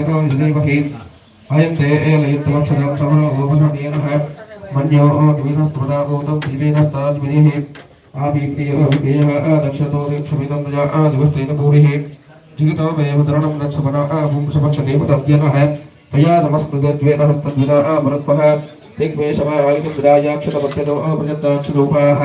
अयं ते एलयित्तलक्षणं समरोपशनेनः मन्यो द्विनस्तमनागोतं दिवेनस्ताद्विनिः आभिप्रियः दक्षतो क्षमितं मया दिवस्तेन भूरिः जिगितो मे मुद्रणं दक्षमना पुंसपक्षने मुदव्यनः मया नमस्कृतद्वेन हस्तद्विना मरुत्वः दिग्मे शमायुधं विरायाक्षतमत्यतो प्रजन्ताक्षरूपाः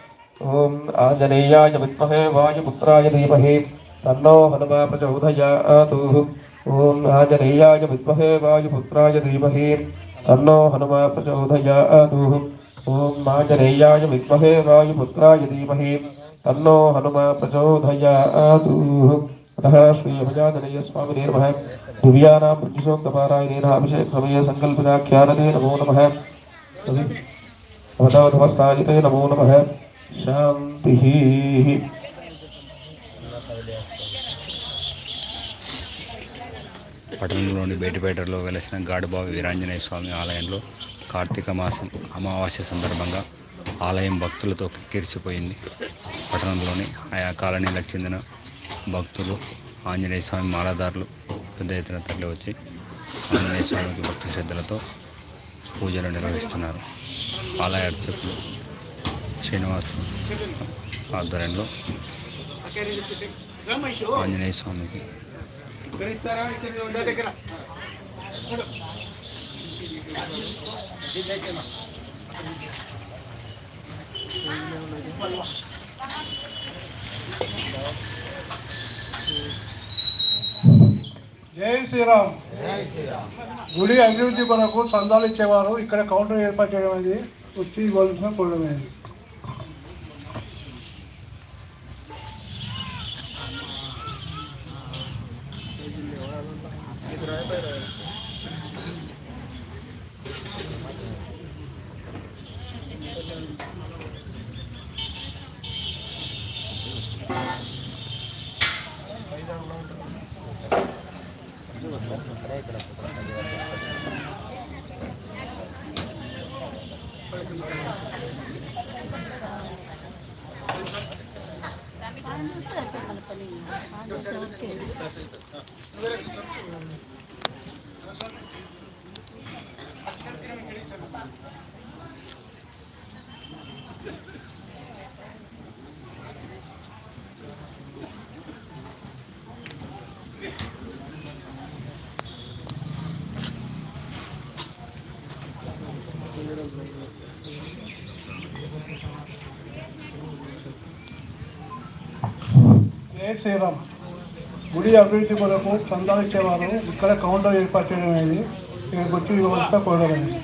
ఓం ఆంజనేయాయ విద్మహే వాయుపుత్రాయ ధీమహి తన్నో హనుమాపచోదయాతు ఓం ఆంజనేయాయ విద్మహే వాయుపుత్రాయ ధీమహి తన్నో హనుమాపచోదయాతు ఓం ఆంజనేయాయ విద్మహే వాయుపుత్రాయ ధీమహి తన్నో హనుమాపచోదయాతు అతః శ్రీ అభిజాతనయ స్వామి నిర్మహ దివ్యానాం ప్రతిశోక్తపారాయణేన అభిషేక సమయ సంకల్పితాఖ్యానదే నమో. నమః అవధవధవస్థాయితే నమో నమః. శాంతి. పట్టణంలోని బేటిపేటలో వెలసిన గాడుబావి వీరాంజనేయ స్వామి ఆలయంలో కార్తీక మాసం అమావాస్య సందర్భంగా ఆలయం భక్తులతో కిరిచిపోయింది పట్టణంలోని ఆయా కాలనీలకు చెందిన భక్తులు ఆంజనేయ స్వామి మాలాదారులు పెద్ద ఎత్తున తరలివచ్చి ఆంజనేయ స్వామికి భక్తి శ్రద్ధలతో పూజలు నిర్వహిస్తున్నారు. ఆలయ అర్చకులు శ్రీనివాస్ ఆధ్వర్యంలో ఆంజనేయ స్వామికి. జై శ్రీరామ్. గుడి అభివృద్ధి కొరకు చందాలు ఇచ్చేవారు. ఇక్కడ కౌంటర్ ఏర్పాటు చేయడం అనేది వచ్చి ఇవ్వాల్సిన కోరడమైనది జై శ్రీరామ్ గుడి అభివృద్ధి కొరకు చందాలు ఇచ్చేవారు ఇక్కడ కౌంటర్ ఏర్పాటు చేయడం అనేది ఇక్కడికి వచ్చి ఇవ్వాల్సిన కోరడమైనది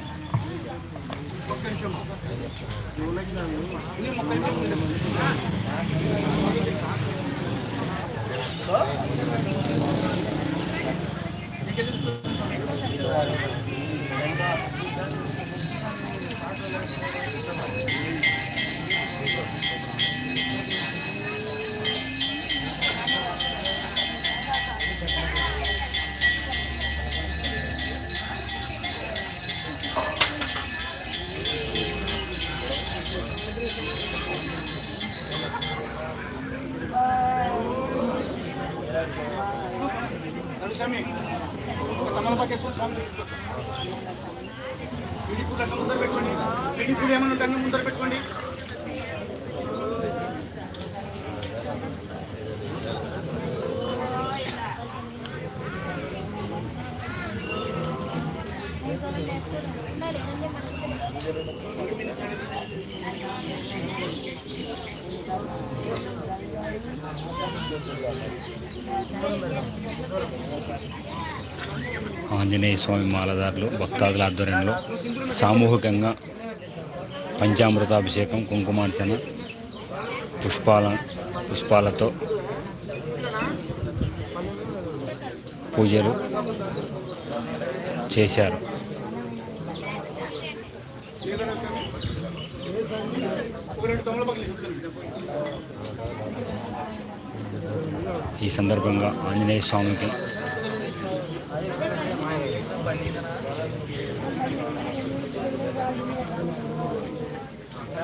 పిడిపుడు అక్కడ ముందర పెట్టుకోండి పిడిపుడు ఏమైనా ఉంటే ముందర పెట్టుకోండి Thank you. ఆంజనేయ స్వామి మాలదారులు భక్తాదుల ఆధ్వర్యంలో సామూహికంగా పంచామృతాభిషేకం కుంకుమార్చన పుష్పాల పుష్పాలతో పూజలు చేశారు. ఈ సందర్భంగా ఆంజనేయ స్వామికి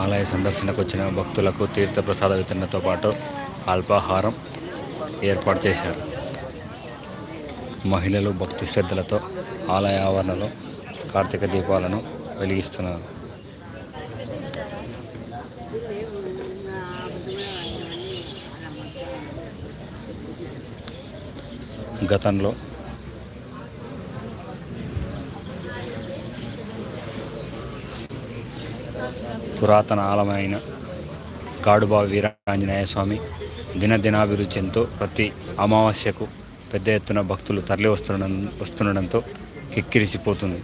ఆలయ సందర్శనకు వచ్చిన భక్తులకు తీర్థప్రసాద వితరణతో పాటు అల్పాహారం ఏర్పాటు చేశారు. మహిళలు భక్తి శ్రద్ధలతో ఆలయ ఆవరణలో కార్తీక దీపాలను వెలిగిస్తున్నారు. గతంలో పురాతన ఆలయమైన గాడుబావి వీరాంజనేయ స్వామి దినదినాభివృద్ధి చెందుతూ ప్రతి అమావాస్యకు పెద్ద ఎత్తున భక్తులు తరలి వస్తున్న వస్తుండడంతో కిక్కిరిసిపోతుంది.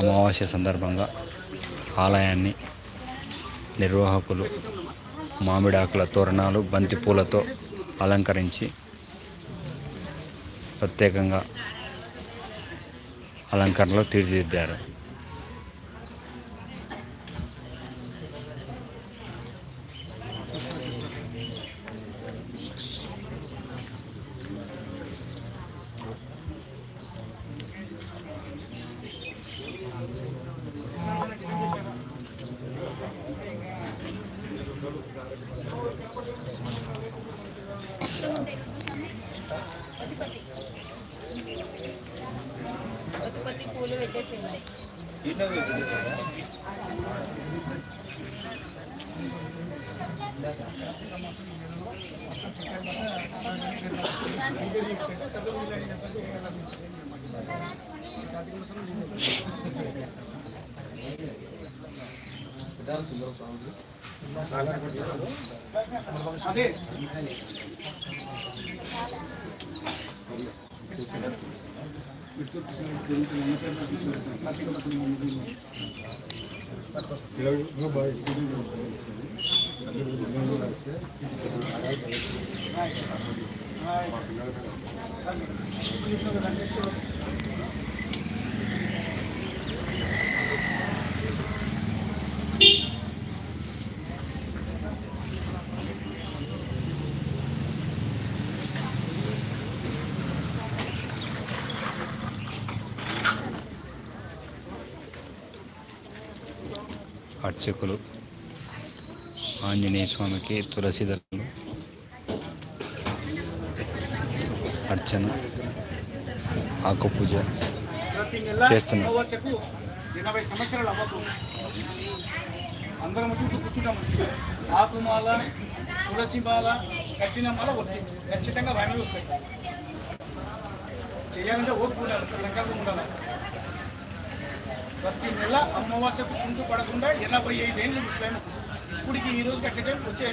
అమావాస్య సందర్భంగా ఆలయాన్ని నిర్వాహకులు మామిడాకుల తోరణాలు బంతిపూలతో అలంకరించి ప్రత్యేకంగా అలంకరణలో తీర్చిదిద్దారు. అదే బాయ్ అర్చకులు ఆంజనేయ స్వామికి తులసి అర్చన ఆకు పూజ ప్రతి నెల చేస్తున్నాం. అమావాస్యకు ఎనభై సంవత్సరాలు అవ్వకు. అందరం చుట్టూ కూర్చుంటాం. ఆకుమాల తులసి మాల కట్టిన మాల వద్దు ఖచ్చితంగా వైమలు వస్తాయి. చేయాలంటే ఓపిక ఉండాలి సంకల్పం ఉండాలి. ప్రతి నెల అమావాస్యకు చుంటు పడకుండా ఎనభై ఐదు ఏళ్ళు ముస్లిం ఇప్పటికి ఈ రోజు అట్లయితే వచ్చే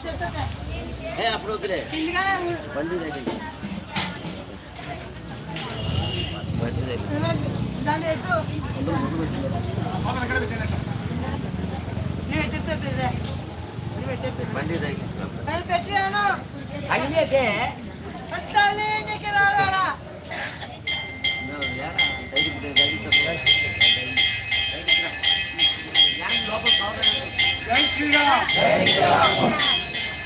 ఏమీ ఇస్తారు జై శ్రీరామ్ అవివస్త్రేణాహ వస్త్రార్థే వస్త్రగుణజామి ఆవరణార్థే అక్షతాన్ని సమర్పయామి అక్షతలేండమ్మా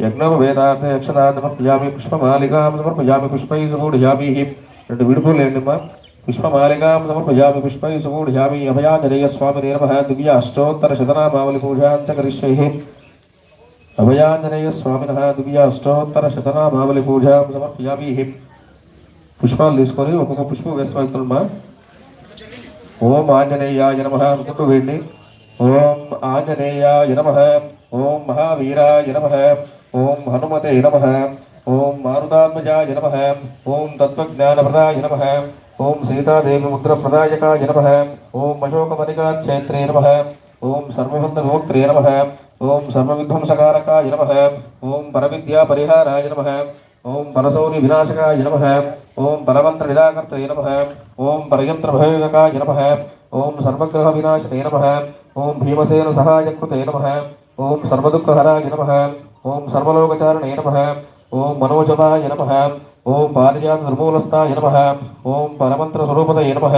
యజ్ఞోపవేదార్థ యక్షదానమర్పయామి పుష్పమాలికాం సమర్పయామి పుష్పై సమూఢయామి రెండు విడుపులేండిమా పుష్పమాలికాం సమర్పయామి పుష్పై సమూఢయామి అభయాంజనేయ స్వామి నమ దివ్య అష్టోత్తర శతనామావళి పూజాంచ కరిష్యే అభయాంజనేయ స్వామిన దివ్య అష్టోత్తర శతనామావళి పూజాం సమర్పయామి పుష్పాలు తీసుకొని ఒక్కొక్క పుష్పం వేసుకోవాలమ్మా ఓం ఆంజనేయాయ నమ అనుకుంటూ వెళ్ళి ఓం ఆంజనేయాయ నమ ఓం మహావీరాయ నమ ओम हनुमते नम ओम मारुदात्मजा नम ओम तत्वज्ञान प्रदाय नम ओम सीता देवी प्रदायका नम ओम अशोक मनिका क्षेत्रे नम ओम सर्वबंध गोत्रे नम ओम सर्वविध्वंसकारकाय नम ओम परविद्या परिहाराय नम ओम परसौर्य विनाशकाय नम ओम परमंत्र विदाकर्त्रे नम ओम परयंत्र भयंकराय नम ओम सर्वग्रह विनाशके नम ओम भीमसेन सहायकृत नम ओम सर्वदुःखहराय नम ఓం సర్వలోకచారణే నమ ఓం మనోజవాయ నమ ఓం పారిజాత నిర్మూలస్థాయ నమ ఓం పరమంత్ర స్వరూపతయ నమ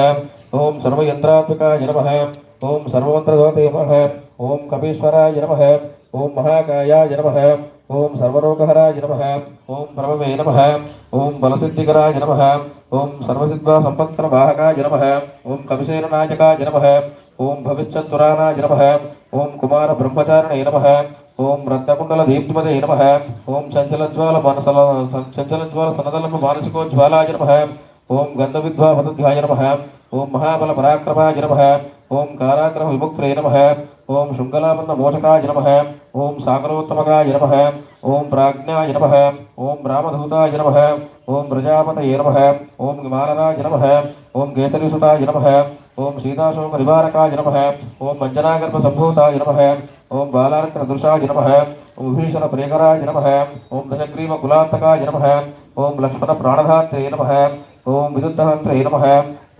ఓం సర్వయంత్రాత్మకాయ నమ ఓం సర్వమంత్రదోతే నమ ఓం కపీశ్వరాయ నమ ఓం మహాకాయాయ నమ ఓం సర్వరోగహరాయ నమ ఓం ప్రభవే నమ ఓం బలసిద్ధికరాయ నమ ఓం సర్వసిద్ధ్వా సంపత్కర వాహకాయ నమ ఓం కవిశేననాయకాయ నమ ఓం భవిష్యత్తురానాయ నమ ఓం కుమార బ్రహ్మచారిణే నమ ఓం రత్నకుండల దీప్తిమదే నమ ఓం చంచలజ్వాల మనసల చంచలజ్వాల సనదలము మానసికోజ్వాలాయ నమ ఓం గంధవిద్వా పదధ్యాయ నమ ఓం మహాబల పరాక్రమాయ నమ ఓం కారాగ్రహ విముక్త్రే నమ ఓం శృంగలాపన్న మోచకాయ నమ ఓం సాగరోత్తమకాయ నమ ఓం ప్రాజ్ఞాయ నమ ఓం రామధూతాయ నమ ఓం ప్రజాపతయే నమ ఓం విమానరాయ నమ ఓం కేసరిసుతాయ నమ ఓం సీతాశోక నివారకాయ నమ ఓం మంజనాగర్భ సంభూతాయ నమ ओम बालार्कदृशाय नम ओम विभीषण प्रेकराय नम ओम दशग्रीव कुलांतकाय नम ओम लक्ष्मण प्राणधात्रे नम ओं विदुद्धहंत्रे नम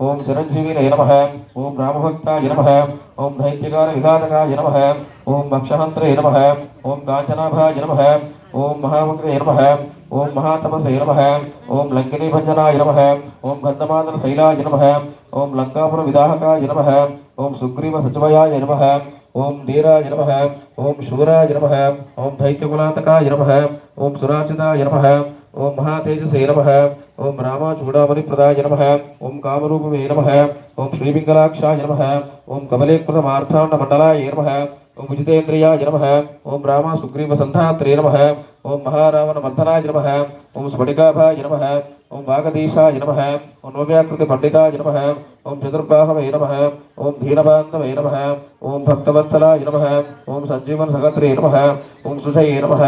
ओं चिरंजीवी नम ओं रामभक्ताय नम ओम दैत्यकार विघातकाय नम ओम मक्षहंत्रे नम ओं कांचनाभाय नम ओम महावक्रे नम ओं महातपसे नम ओं लंकिनी भंजनाय नम ओम गंधमादन शैलाय नम ओम लंकापुर विदाहकाय नम ओं सुग्रीव सचिवयाय नम ओम धीराज नम ओम शूराज नम ओम धैत्यकुलातकाय नम ओम सुराचिताय नम ओम महातेजसे नम ओम रामाचूड़ामणिप्रदाय नम ओम कामरूपमे नम ओम श्रीपिङ्गलाक्षाय नम ओम कमलेकृतमार्थाण्डमण्डलाय नम ओम विजितेन्द्रियाय नम ओम रामासुग्रीवसन्धात्रे नम ओम महारावणमर्धनाय नम ओम स्फटिकाभाय नम ओम वागदीशाय नम ओम नव्याकृतिपण्डिताय नम ओम चतुर्बाहवे नम ओम धीनबान्धवे नम ओम भक्तवत्सलाय नमः ओम संजीवन सगत्रे नमः ओम सुधये नमः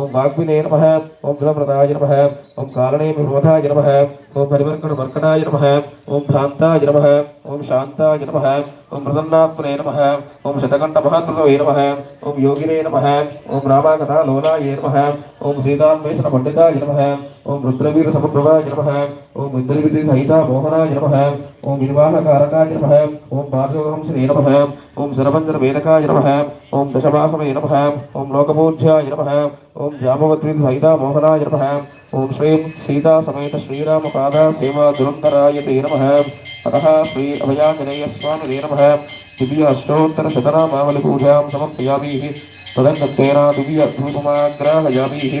ओम वाग्विने नमः ओम गुणप्रदाय नमः ओम कालने विरोधाय नमः ओम परिवर्कण वर्कणाय नमः ओम भ्रांताय नमः ओम शांताय नमः ओम प्रसन्नात्मने नमः ओम शतकंठ महात्मवे नमः ओम योगिने नमः ओम रामाकथा लोलाय नमः ओम सीतान्वेषण पंडिताय नमः ओम रुद्रवीर समुद्रवाय नमः ओम इंद्रविद्य सहित मोहना नम। ओम निर्वाहकारका नम। ओम पार्श्वहंसने नम। ओम सरभंजन वेदका नम। ओम दशबाहमे नम। ओम लोकपूज्या नम। ओम जामवद्विद सहित मोहना नम। ओम श्री सीता समेत श्रीराम पाद सेवा दुरंतराय ते नम। अतः श्री अभयांजनेय स्वामी नम। दिव्य अष्टोत्तर शतनामावली पूजां समर्पयामीः। तदन्तेन दिव्य धूपमाग्राहयामीः।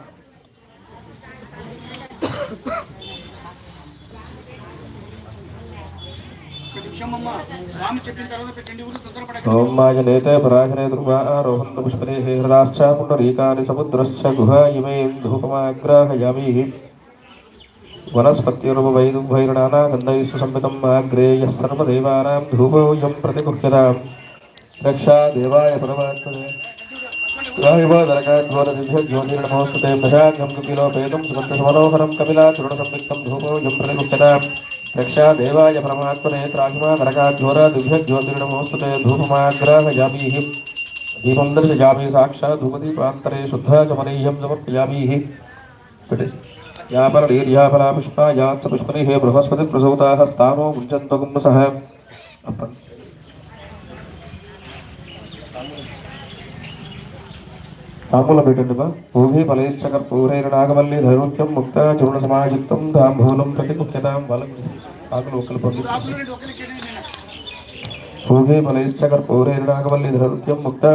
ओमाजनेते पराजने दुर्वारोहन्तु पुष्पदे हृदाश्च पुण्डरीकानि समुद्रश्च गुहायिमे धूपमाग्राहयामीः वनस्पत्युर्वैदुभैर्णानागन्धैस्तु संवितम् आग्रेयः सर्वदेवानां धूपोऽयं प्रतिगुह्यतां रक्षा देवाय परमात्मने ज्योतिर्नमोऽस्तु ते दशाघं किलोपेतं सुमन्तसमनोहरं कपिलाचूर्णसंविक्तं धूपोऽयं प्रतिगुह्यताम् रक्षा देवाय परमात्मने त्राहिमा नरकाध्वरा धूपमाग्रह धूपमाग्राहयामीः। दीपं दर्शयामि साक्षात् धूपदीपान्तरे शुद्धा च मनीयं समर्पयामीः। यापरलीर्यापरा पुष्पा यात्स पुष्पनिः बृहस्पति प्रसूताः स्थानो मुञ्चन्त्वगुम्सः తాంబూలం పెట్టండి బా. భూమి ఫలైశ్చ కర్పూరైర్నాగవల్లి ధైరుత్యం ముక్త చూర్ణ సమాయుక్తం తాంబూలం ప్రతి ముఖ్యతాం బలం. ఆకులు ఒకరు పొంది. రాసులు రెండు ఒకరికి నేను భూమి ఫలైశ్చ కర్పూరైర్నాగవల్లి ధైరుత్యం ముక్త